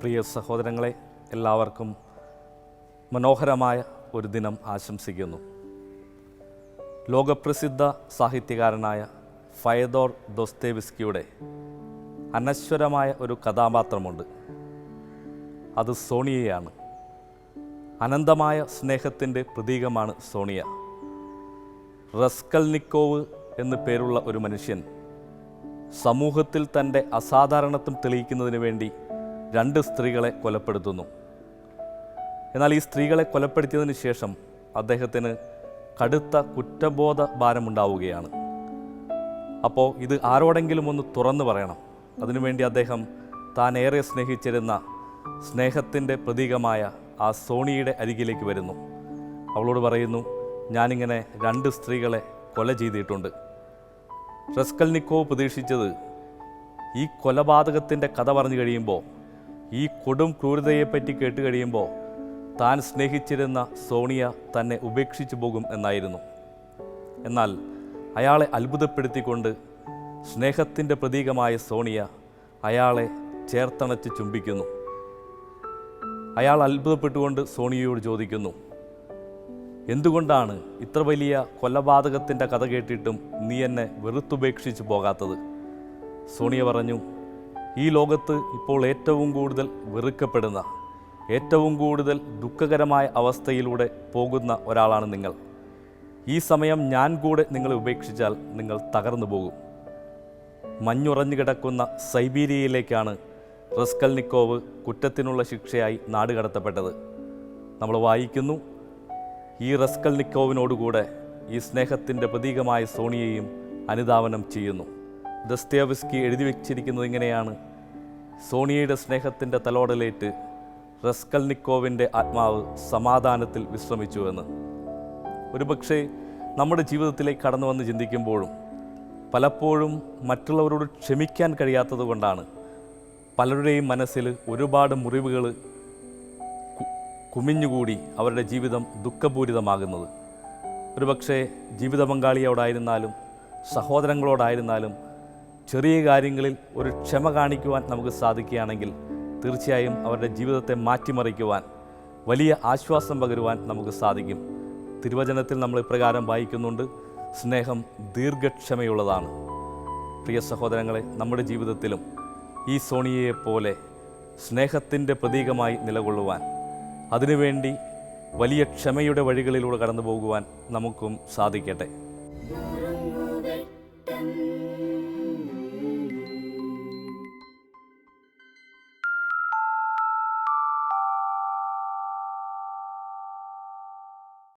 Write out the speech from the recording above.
പ്രിയ സഹോദരങ്ങളെ എല്ലാവർക്കും മനോഹരമായ ഒരു ദിനം ആശംസിക്കുന്നു. ലോകപ്രസിദ്ധ സാഹിത്യകാരനായ ഫയദോർ ദോസ്തേവിസ്കിയുടെ അനശ്വരമായ ഒരു കഥാപാത്രമുണ്ട്. അത് സോണിയയാണ്. അനന്തമായ സ്നേഹത്തിന്റെ പ്രതീകമാണ് സോണിയ. റസ്കൽനിക്കോവ് എന്നു പേരുള്ള ഒരു മനുഷ്യൻ സമൂഹത്തിൽ തന്റെ അസാധാരണത്വം തെളിയിക്കുന്നതിന് വേണ്ടി രണ്ട് സ്ത്രീകളെ കൊലപ്പെടുത്തുന്നു. എന്നാൽ ഈ സ്ത്രീകളെ കൊലപ്പെടുത്തിയതിന് ശേഷം അദ്ദേഹത്തിന് കടുത്ത കുറ്റബോധ ഭാരമുണ്ടാവുകയാണ് അപ്പോൾ ഇത് ആരോടെങ്കിലും ഒന്ന് തുറന്നു പറയണം. അതിനുവേണ്ടി അദ്ദേഹം താൻ ഏറെ സ്നേഹിച്ചിരുന്ന സ്നേഹത്തിന്റെ പ്രതീകമായ ആ സോണിയുടെ അരികിലേക്ക് വരുന്നു. അവളോട് പറയുന്നു ഞാനിങ്ങനെ രണ്ട് സ്ത്രീകളെ കൊല ചെയ്തിട്ടുണ്ട്. റസ്കൽനിക്കോവ് പ്രതീക്ഷിച്ചത് ഈ കൊലപാതകത്തിന്റെ കഥ പറഞ്ഞു കഴിയുമ്പോൾ ഈ കൊടും ക്രൂരതയെപ്പറ്റി കേട്ട് കഴിയുമ്പോൾ താൻ സ്നേഹിച്ചിരുന്ന സോണിയ തന്നെ ഉപേക്ഷിച്ചു പോകും എന്നായിരുന്നു. എന്നാൽ അയാളെ അത്ഭുതപ്പെടുത്തിക്കൊണ്ട് സ്നേഹത്തിന്റെ പ്രതീകമായ സോണിയ അയാളെ ചേർത്തണച്ച് ചുംബിക്കുന്നു. അയാൾ അത്ഭുതപ്പെട്ടുകൊണ്ട് സോണിയയോട് ചോദിക്കുന്നു എന്തുകൊണ്ടാണ് ഇത്ര വലിയ കൊലപാതകത്തിന്റെ കഥ കേട്ടിട്ടും നീ എന്നെ വെറുത്തുപേക്ഷിച്ചു പോകാത്തത്? സോണിയ പറഞ്ഞു ഈ ലോകത്ത് ഇപ്പോൾ ഏറ്റവും കൂടുതൽ വെറുക്കപ്പെടുന്ന ഏറ്റവും കൂടുതൽ ദുഃഖകരമായ അവസ്ഥയിലൂടെ പോകുന്ന ഒരാളാണ് നിങ്ങൾ. ഈ സമയം ഞാൻ കൂടെ നിങ്ങളെ ഉപേക്ഷിച്ചാൽ നിങ്ങൾ തകർന്നു പോകും. മഞ്ഞുറഞ്ഞു കിടക്കുന്ന സൈബീരിയയിലേക്കാണ് റസ്കൽനിക്കോവ് കുറ്റത്തിനുള്ള ശിക്ഷയായി നാടുകടത്തപ്പെട്ടത് നമ്മൾ വായിക്കുന്നു ഈ റസ്കൽനിക്കോവിനോടുകൂടെ ഈ സ്നേഹത്തിന്റെ പ്രതീകമായ സോണിയയും അനുധാവനം ചെയ്യുന്നു. ദസ്തേവസ്കി എഴുതി വച്ചിരിക്കുന്നത് ഇങ്ങനെയാണ്. സോണിയയുടെ സ്നേഹത്തിന്റെ തലോടലേറ്റ് റസ്കൽനിക്കോവിന്റെ ആത്മാവ് സമാധാനത്തിൽ വിശ്രമിച്ചുവെന്ന്. ഒരുപക്ഷെ നമ്മുടെ ജീവിതത്തിലേക്ക് കടന്നു വന്ന് ചിന്തിക്കുമ്പോഴും പലപ്പോഴും മറ്റുള്ളവരോട് ക്ഷമിക്കാൻ കഴിയാത്തത് കൊണ്ടാണ് പലരുടെയും മനസ്സിൽ ഒരുപാട് മുറിവുകൾ കുമിഞ്ഞുകൂടി അവരുടെ ജീവിതം ദുഃഖപൂരിതമാകുന്നത്. ഒരുപക്ഷെ ജീവിത പങ്കാളിയോടായിരുന്നാലും സഹോദരങ്ങളോടായിരുന്നാലും ചെറിയ കാര്യങ്ങളിൽ ഒരു ക്ഷമ കാണിക്കുവാൻ നമുക്ക് സാധിക്കുകയാണെങ്കിൽ തീർച്ചയായും അവരുടെ ജീവിതത്തെ മാറ്റിമറിക്കുവാൻ വലിയ ആശ്വാസം പകരുവാൻ നമുക്ക് സാധിക്കും. തിരുവചനത്തിൽ നമ്മൾ ഇപ്രകാരം വായിക്കുന്നുണ്ട് സ്നേഹം ദീർഘക്ഷമയുള്ളതാണ്. പ്രിയ സഹോദരങ്ങളെ നമ്മുടെ ജീവിതത്തിലും ഈ സോണിയയെ പോലെ സ്നേഹത്തിന്റെ പ്രതീകമായി നിലകൊള്ളുവാൻ അതിനുവേണ്ടി വലിയ ക്ഷമയുടെ വഴികളിലൂടെ കടന്നു പോകുവാൻ നമുക്കും സാധിക്കട്ടെ.